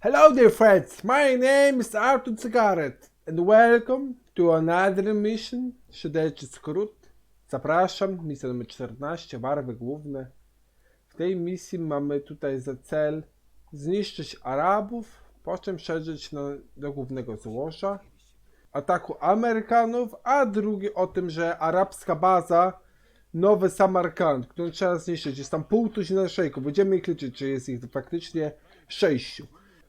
Hello there friends, my name is Artur Cygaret and welcome to another mission, śledczy skrót. Zapraszam, misja numer 14, barwy główne. W tej misji mamy tutaj za cel zniszczyć Arabów, po czym przeżyć na, do głównego złoża ataku Amerykanów, a drugi o tym, że arabska baza Nowy Samarkand, którą trzeba zniszczyć. Jest tam pół tuzina szejków. Będziemy ich liczyć, czy jest ich faktycznie sześciu.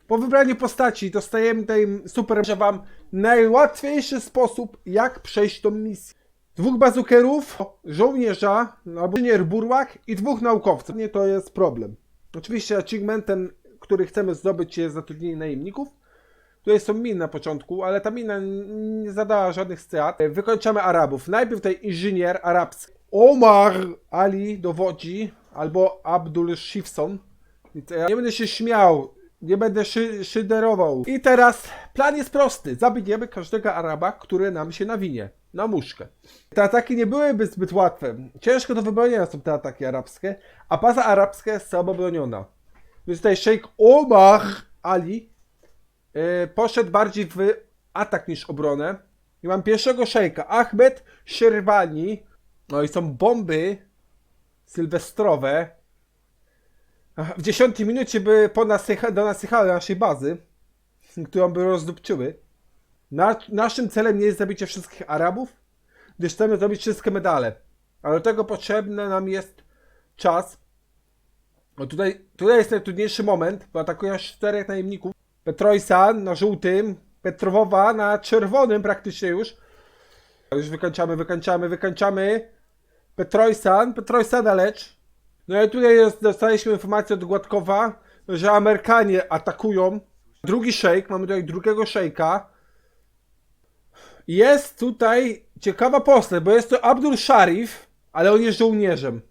Po wybraniu postaci dostajemy tutaj super, że wam najłatwiejszy sposób, jak przejść tą misję. Dwóch bazukerów, żołnierza, albo inżynier burłak i dwóch naukowców. Nie to jest problem. Oczywiście achievementem, który chcemy zdobyć jest zatrudnienie najemników. Tutaj są miny na początku, ale ta mina nie zadała żadnych strat. Wykończamy Arabów. Najpierw tutaj inżynier arabski. Omar Ali dowodzi, albo Abdul Shifson. Ja nie będę się śmiał, nie będę szy szyderował. I teraz plan jest prosty. Zabijemy każdego Araba, który nam się nawinie. Na muszkę. Te ataki nie byłyby zbyt łatwe. Ciężko do wybronienia są te ataki arabskie, a baza arabska jest słabo broniona. Więc tutaj Sheikh Omar Ali e, poszedł bardziej w atak niż obronę. I mam pierwszego szejka, Ahmed Sherwani. No i są bomby sylwestrowe. W dziesiątej minucie by po nasycha, do nasychały naszej bazy, którą by rozdupczyły. Na, naszym celem nie jest zabicie wszystkich Arabów, gdyż chcemy zrobić wszystkie medale. Ale do tego potrzebny nam jest czas. No tutaj, tutaj jest najtrudniejszy moment, bo atakują czterech najemników. Petrojsan na żółtym, Petrowowa na czerwonym praktycznie już. Już wykańczamy, wykańczamy, wykańczamy. Petrojsan, Petrojsana lecz. No i tutaj jest- dostaliśmy informację od Gładkowa, że Amerykanie atakują. Drugi szejk, mamy tutaj drugiego szejka. Jest tutaj ciekawa postać, bo jest to Abdul Sharif, ale on jest żołnierzem.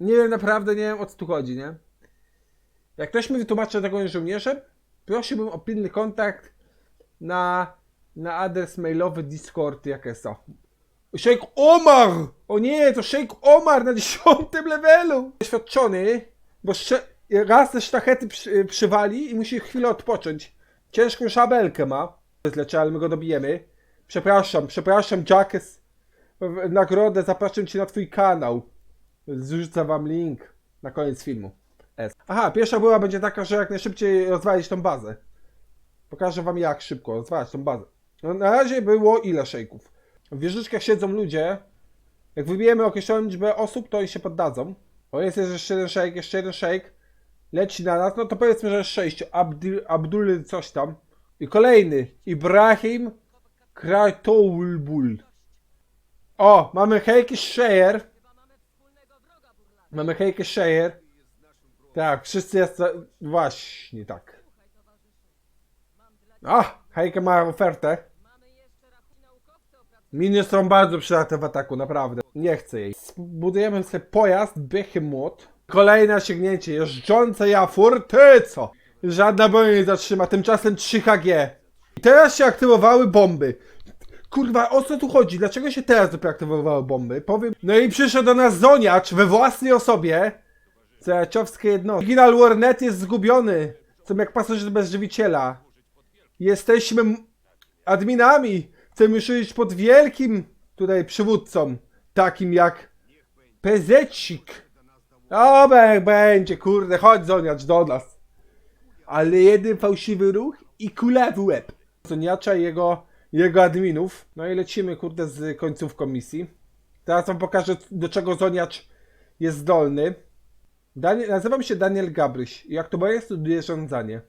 Nie wiem, naprawdę nie wiem o co tu chodzi, nie? Jak ktoś mi wytłumaczy, dlaczego jest żołnierzem, prosiłbym o pilny kontakt na, na adres mailowy Discord, jak jest Sheikh Omar! O nie, to Sheikh Omar na dziesiątym levelu! Doświadczony, bo raz te sztachety przy, przywali i musi chwilę odpocząć. Ciężką szabelkę ma. Ale my go dobijemy. Przepraszam, przepraszam, Jackes. Nagrodę zapraszam cię na twój kanał. Zrzucę wam link na koniec filmu. S. Aha, pierwsza była będzie taka, że jak najszybciej rozwalić tą bazę. Pokażę wam jak szybko rozwalać tą bazę. No, na razie było ile szejków? W wieżyczkach siedzą ludzie. Jak wybijemy określoną liczbę osób, to oni się poddadzą. O, jest jeszcze jeden szejk, jeszcze jeden szejk. Leci na nas, no to powiedzmy, że jest sześciu. Abdul, Abdul coś tam. I kolejny. Ibrahim Kratoulbul. O, mamy Heike Sheyer. Mamy Heike Sheyer. Tak, wszyscy jest... Właśnie tak. A, Heike ma ofertę. Miny są bardzo przydatne w ataku, naprawdę. Nie chcę jej. Budujemy sobie pojazd Behemoth. Kolejne osiągnięcie. Jeżdżące Jafur. Ty co? Żadna broń nie zatrzyma. Tymczasem 3HG. I teraz się aktywowały bomby. Kurwa, o co tu chodzi? Dlaczego się teraz dopiero aktywowały bomby? Powiem. No i przyszedł do nas Zoniacz we własnej osobie. Zajaciowskie jednostki. Original Warnet jest zgubiony. Są jak pasażer bez żywiciela. Jesteśmy adminami. Chcemy szyć pod wielkim tutaj przywódcą. Takim jak Pezecik. Dobra, jak będzie, kurde, chodź Zoniacz do nas. Ale jeden fałszywy ruch i kula w łeb. Zoniacza i jego, jego adminów. No i lecimy, kurde, z końcówką misji. Teraz wam pokażę, do czego Zoniacz jest zdolny. Daniel, nazywam się Daniel Gabryś i jak to moje studiuję rządzanie.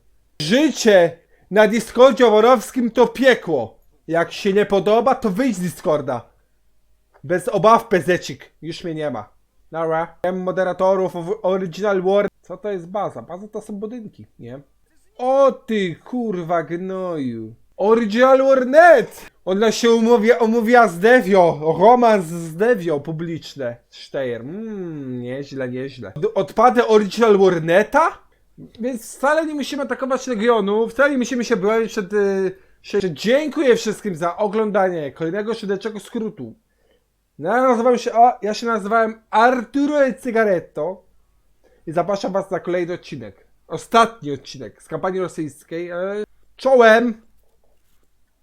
Życie na Discordzie Worowskim to piekło. Jak się nie podoba, to wyjdź z Discorda. Bez obaw, pezecik. Już mnie nie ma. Nara. M moderatorów Original War. Co to jest baza? Baza to są budynki, nie? O ty kurwa gnoju. Original Warnet! Ona się umówia, umówiła z Devio. Romans z Devio publiczne. Steyer. Mmm, nieźle, nieźle. Od- Odpady Original Warneta? Więc wcale nie musimy atakować regionu, wcale nie musimy się bronić przed... y, przed- Dziękuję wszystkim za oglądanie kolejnego szydeczego skrótu. No, Ja nazywam się, o, ja się nazywałem Arturo El Cigaretto i zapraszam was na kolejny odcinek. ostatni odcinek z kampanii rosyjskiej. E, czołem!